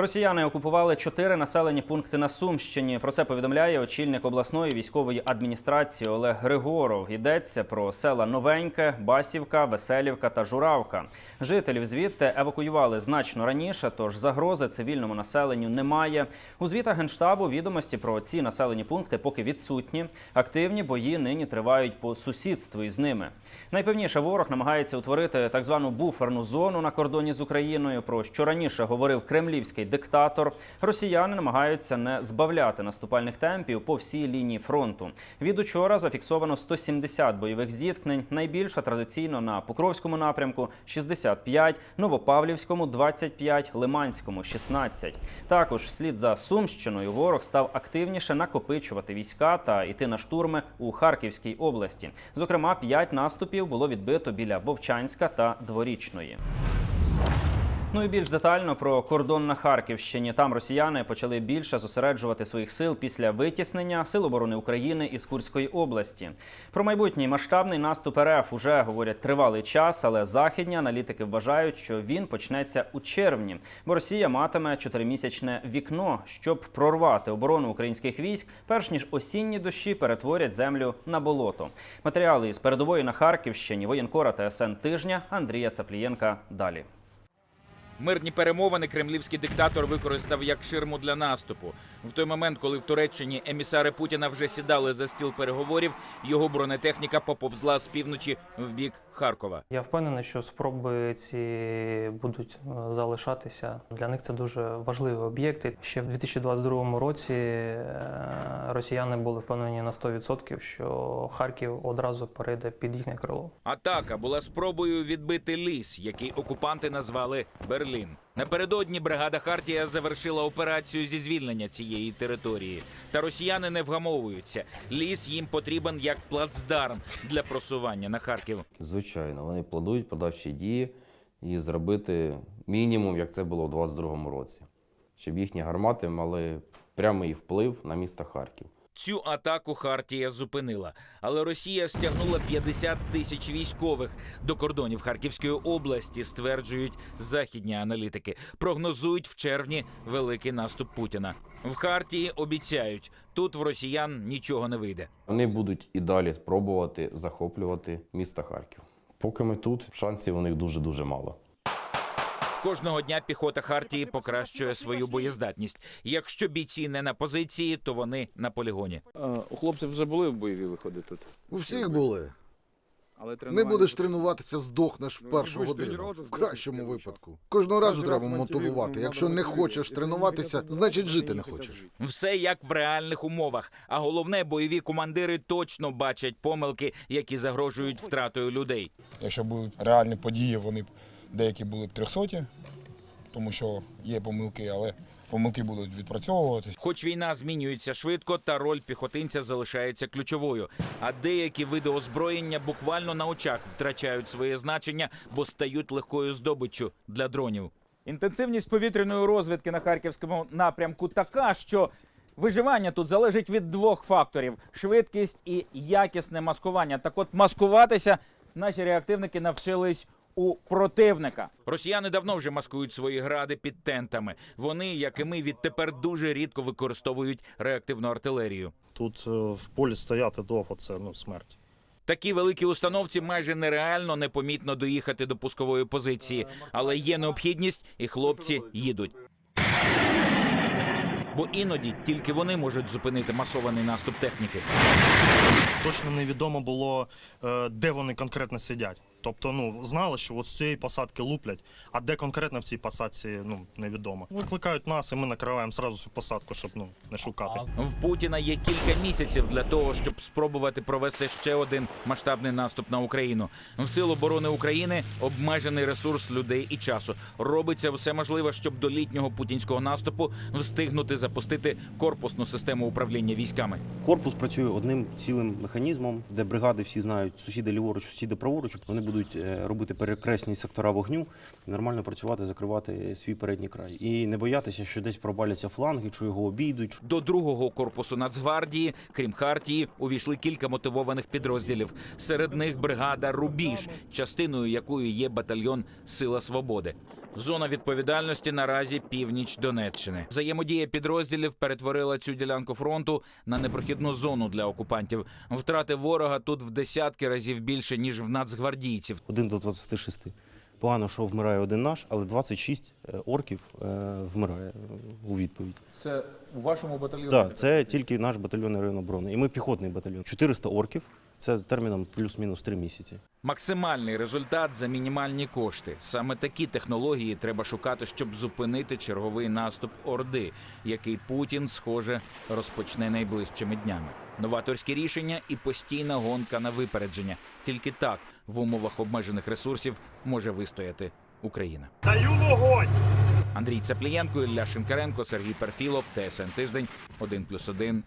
Росіяни окупували чотири населені пункти на Сумщині. Про це повідомляє очільник обласної військової адміністрації Олег Григоров. Йдеться про села Новеньке, Басівка, Веселівка та Журавка. Жителів звідти евакуювали значно раніше, тож загрози цивільному населенню немає. У звітах генштабу відомості про ці населені пункти поки відсутні. Активні бої нині тривають по сусідству із ними. Найпевніше ворог намагається утворити так звану буферну зону на кордоні з Україною. Про що раніше говорив кремлівський диктатор. Росіяни намагаються не збавляти наступальних темпів по всій лінії фронту. Від учора зафіксовано 170 бойових зіткнень. Найбільше традиційно на Покровському напрямку 65, Новопавлівському 25, Лиманському 16. Також вслід за Сумщиною ворог став активніше накопичувати війська та йти на штурми у Харківській області. Зокрема, п'ять наступів було відбито біля Вовчанська та Дворічної. Ну і більш детально про кордон на Харківщині. Там росіяни почали більше зосереджувати своїх сил після витіснення Сил оборони України із Курської області. Про майбутній масштабний наступ РФ уже говорять тривалий час, але західні аналітики вважають, що він почнеться у червні, бо Росія матиме чотиримісячне вікно, щоб прорвати оборону українських військ, перш ніж осінні дощі перетворять землю на болото. Матеріали із передової на Харківщині воєнкора ТСН тижня Андрія Цаплієнка. Далі. Мирні перемовини кремлівський диктатор використав як ширму для наступу. В той момент, коли в Туреччині емісари Путіна вже сідали за стіл переговорів, його бронетехніка поповзла з півночі в бік Харкова. Я впевнений, що спроби ці будуть е, залишатися. Для них це дуже важливі об'єкти. Ще в 2022 році е, росіяни були впевнені на 100%, що Харків одразу перейде під їхнє крило. Атака була спробою відбити ліс, який окупанти назвали Берлін. Напередодні бригада Хартія завершила операцію зі звільнення цієї території. Та росіяни не вгамовуються. Ліс їм потрібен як плацдарм для просування на Харків. Звичайно, вони планують подальші дії і зробити мінімум, як це було в 22-му році, щоб їхні гармати мали прямий вплив на місто Харків. Цю атаку Хартія зупинила, але Росія стягнула 50 тисяч військових до кордонів Харківської області, стверджують західні аналітики. Прогнозують в червні великий наступ Путіна. В Хартії обіцяють, тут в росіян нічого не вийде. Вони будуть і далі спробувати захоплювати місто Харків. Поки ми тут, шансів у них дуже-дуже мало. Кожного дня піхота Хартії покращує свою боєздатність. Якщо бійці не на позиції, то вони на полігоні. У хлопців вже були бойові виходи тут. У всіх були. Але Не будеш тренуватися, здохнеш в Ну, першу годину. В кращому випадку. Кожного разу треба мотивувати. Якщо не хочеш тренуватися, значить жити не не хочеш. Все як в реальних умовах. А головне, бойові командири точно бачать помилки, які загрожують втратою людей. Якщо будуть реальні події, вони деякі були б трьохсоті, тому що є помилки, але помилки будуть відпрацьовуватись. Хоч війна змінюється швидко, та роль піхотинця залишається ключовою. А деякі види озброєння буквально на очах втрачають своє значення, бо стають легкою здобиччю для дронів. Інтенсивність повітряної розвідки на харківському напрямку така, що виживання тут залежить від двох факторів: швидкість і якісне маскування. Так от маскуватися наші реактивники навчились у противника. Росіяни давно вже маскують свої гради під тентами. Вони, як і ми, відтепер дуже рідко використовують реактивну артилерію. Тут е, в полі стояти довго це ну смерть. Такі великі установці майже нереально непомітно доїхати до пускової позиції, але є необхідність, і хлопці їдуть. Бо іноді тільки вони можуть зупинити масований наступ техніки. Точно невідомо було, е, де вони конкретно сидять. Тобто, ну знали, що от з цієї посадки луплять, а де конкретно в цій посадці, ну невідомо. Викликають нас, і ми накриваємо зразу цю посадку, щоб ну не шукати. В Путіна є кілька місяців для того, щоб спробувати провести ще один масштабний наступ на Україну. В сил оборони України обмежений ресурс людей і часу. Робиться все можливе, щоб до літнього путінського наступу встигнути запустити корпусну систему управління військами. Корпус працює одним цілим механізмом, де бригади всі знають сусіди ліворуч, сусіди праворуч. Вони будуть е, робити перекресні сектора вогню, нормально працювати, закривати свій передній край. І не боятися, що десь пробаляться фланги, що його обійдуть. До другого корпусу Нацгвардії, крім Хартії, увійшли кілька мотивованих підрозділів. Серед них бригада Рубіж, частиною якої є батальйон Сила Свободи. Зона відповідальності наразі північ Донеччини. Взаємодія підрозділів перетворила цю ділянку фронту на непрохідну зону для окупантів. Втрати ворога тут в десятки разів більше ніж в нацгвардійців. Один до 26. Погано, що вмирає один наш, але 26 е, орків е, вмирає е, у відповідь. Це у вашому батальйоні? Так, це тільки наш батальйон район оборони. І ми піхотний батальйон. 400 орків. Це терміном плюс-мінус 3 місяці. Максимальний результат за мінімальні кошти. Саме такі технології треба шукати, щоб зупинити черговий наступ Орди, який Путін, схоже, розпочне найближчими днями. Новаторські рішення і постійна гонка на випередження. Тільки так в умовах обмежених ресурсів може вистояти Україна. Даю вогонь! Андрій Цаплієнко, Ілля Шинкаренко, Сергій Перфілов, ТСН Тиждень, 1+,1,